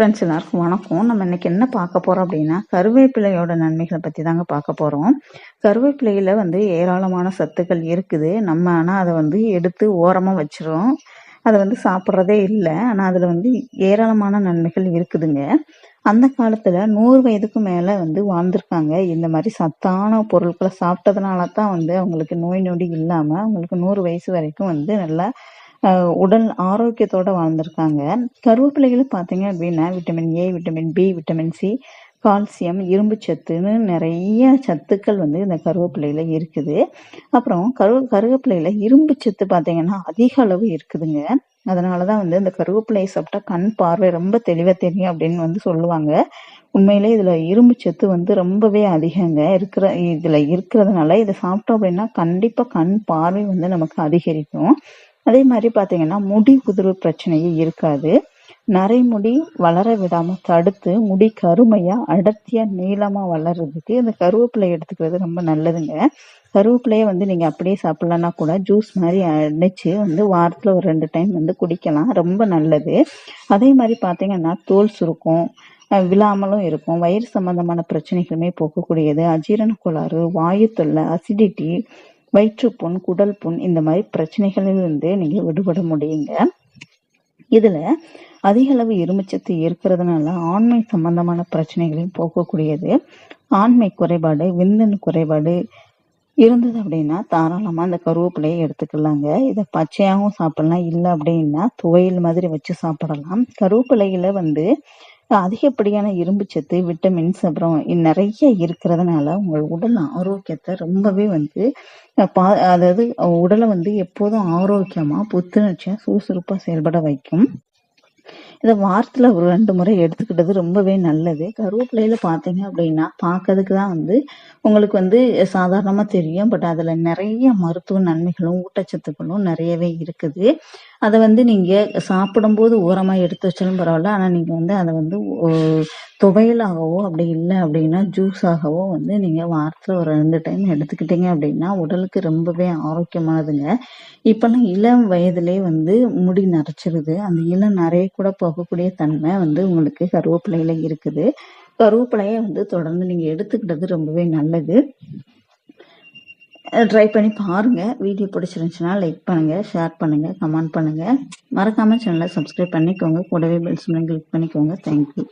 Friends எல்லாருக்கும் வணக்கம். நம்ம இன்னைக்கு என்ன பார்க்க போறோம் அப்படின்னா கருவேப்பிலையோட நன்மைகளை பத்தி தாங்க பார்க்க போறோம். கருவேப்பிலையில வந்து ஏராளமான சத்துக்கள் இருக்குது. நம்ம ஆனால் அதை வந்து எடுத்து ஓரமா வச்சிரும் அதை வந்து சாப்பிட்றதே இல்லை. ஆனால் அதில் வந்து ஏராளமான நன்மைகள் இருக்குதுங்க. அந்த காலத்துல நூறு வயதுக்கு மேல வந்து வாழ்ந்திருக்காங்க. இந்த மாதிரி சத்தான பொருட்களை சாப்பிட்டதுனால தான் வந்து அவங்களுக்கு நோய் நொடி இல்லாமல் அவங்களுக்கு நூறு வயசு வரைக்கும் வந்து நல்லா உடல் ஆரோக்கியத்தோட வாழ்ந்திருக்காங்க. கருவேப்பிலைகளை பார்த்தீங்க அப்படின்னா vitamin A vitamin B vitamin C calcium இரும்பு சத்துன்னு நிறைய சத்துக்கள் வந்து இந்த கருவேப்பிலையில இருக்குது. அப்புறம் கரு கருவேப்பிலையில இரும்பு சத்து பார்த்தீங்கன்னா அதிக அளவு இருக்குதுங்க. அதனாலதான் வந்து இந்த கருவேப்பிலையை சாப்பிட்டா கண் பார்வை ரொம்ப தெளிவா தெரியும் அப்படின்னு வந்து சொல்லுவாங்க. உண்மையிலே இதுல இரும்பு சத்து வந்து ரொம்பவே அதிகங்க. இருக்கிற இதுல இருக்கிறதுனால இதை சாப்பிட்டோம் அப்படின்னா கண்டிப்பா கண் பார்வை வந்து நமக்கு அதிகரிக்கும். அதே மாதிரி பார்த்தீங்கன்னா முடி உதிர்வு பிரச்சனையே இருக்காது. நரைமுடி வளர விடாமல் தடுத்து முடி கருமையாக அடர்த்தியாக நீளமாக வளர்றதுக்கு அந்த கருவேப்பிலை எடுத்துக்கிறது ரொம்ப நல்லதுங்க. கருவேப்பிலையை வந்து நீங்கள் அப்படியே சாப்பிட்லன்னா கூட ஜூஸ் மாதிரி அடித்து வந்து வாரத்தில் ஒரு ரெண்டு டைம் வந்து குடிக்கலாம். ரொம்ப நல்லது. அதே மாதிரி பார்த்தீங்கன்னா தோல் சுருக்கும் விழாமலும் இருக்கும். வயிறு சம்பந்தமான பிரச்சனைகளுமே போக்கக்கூடியது அஜீரண கோளாறு வாயு தொல்லை அசிடிட்டி வயிற்றுப்புண் குடல் புண் இந்த மாதிரி பிரச்சனைகளிலிருந்து நீங்க விடுபட முடியுங்க. இதுல அதிக அளவு இரும்புச்சத்து இருக்கிறதுனால ஆண்மை சம்பந்தமான பிரச்சனைகளையும் போக்கக்கூடியது ஆண்மை குறைபாடு விந்தன் குறைபாடு இருந்தது அப்படின்னா தாராளமா அந்த கருவேப்பிலையை எடுத்துக்கலாங்க. இதை பச்சையாகவும் சாப்பிடலாம். இல்லை அப்படின்னா துவையல் மாதிரி வச்சு சாப்பிடலாம். கருவேப்பிலையில வந்து அதிகப்படியான இரும்பு சத்து விட்டமின்ஸ் அப்புறம் நிறைய இருக்கிறதுனால உங்கள் உடல் ஆரோக்கியத்தை ரொம்பவே வந்து பா அதாவது உடலை வந்து எப்போதும் ஆரோக்கியமா புத்துணர்ச்சியா சுறுசுறுப்பா செயல்பட வைக்கும். இதை வாரத்துல ஒரு ரெண்டு முறை எடுத்துக்கிட்டது ரொம்பவே நல்லது. கருவேப்பிலையில பாத்தீங்க அப்படின்னா பார்க்கறதுக்கு தான் வந்து உங்களுக்கு வந்து சாதாரணமா தெரியும். பட் அதுல நிறைய மருத்துவ நன்மைகளும் ஊட்டச்சத்துக்களும் நிறையவே இருக்குது. அதை வந்து நீங்கள் சாப்பிடும்போது ஓரமா எடுத்து வச்சாலும் பரவாயில்ல. ஆனால் நீங்கள் வந்து அதை வந்து துவையலாகவோ அப்படி இல்லை அப்படின்னா ஜூஸாகவோ வந்து நீங்கள் வாரத்தில் ஒரு ரெண்டு டைம் எடுத்துக்கிட்டீங்க அப்படின்னா உடலுக்கு ரொம்பவே ஆரோக்கியமானதுங்க. இப்போல்லாம் இளம் வயதுலேயே வந்து முடி நரைச்சிருது. அந்த இளம் நிறைய கூட போகக்கூடிய தன்மை வந்து உங்களுக்கு கருவேப்பிலையில் இருக்குது. கருவேப்பிலையை வந்து தொடர்ந்து நீங்கள் எடுத்துக்கிட்டது ரொம்பவே நல்லது. ட்ரை பண்ணி பாருங்கள் வீடியோ பிடிச்சிருந்துச்சுன்னா லைக் பண்ணுங்கள் ஷேர் பண்ணுங்கள் கமெண்ட் பண்ணுங்கள் மறக்காமல் சேனலை சப்ஸ்கிரைப் பண்ணிக்கோங்க. கூடவே பெல் சிம்லையும் கிளிக் பண்ணிக்கோங்க. Thank you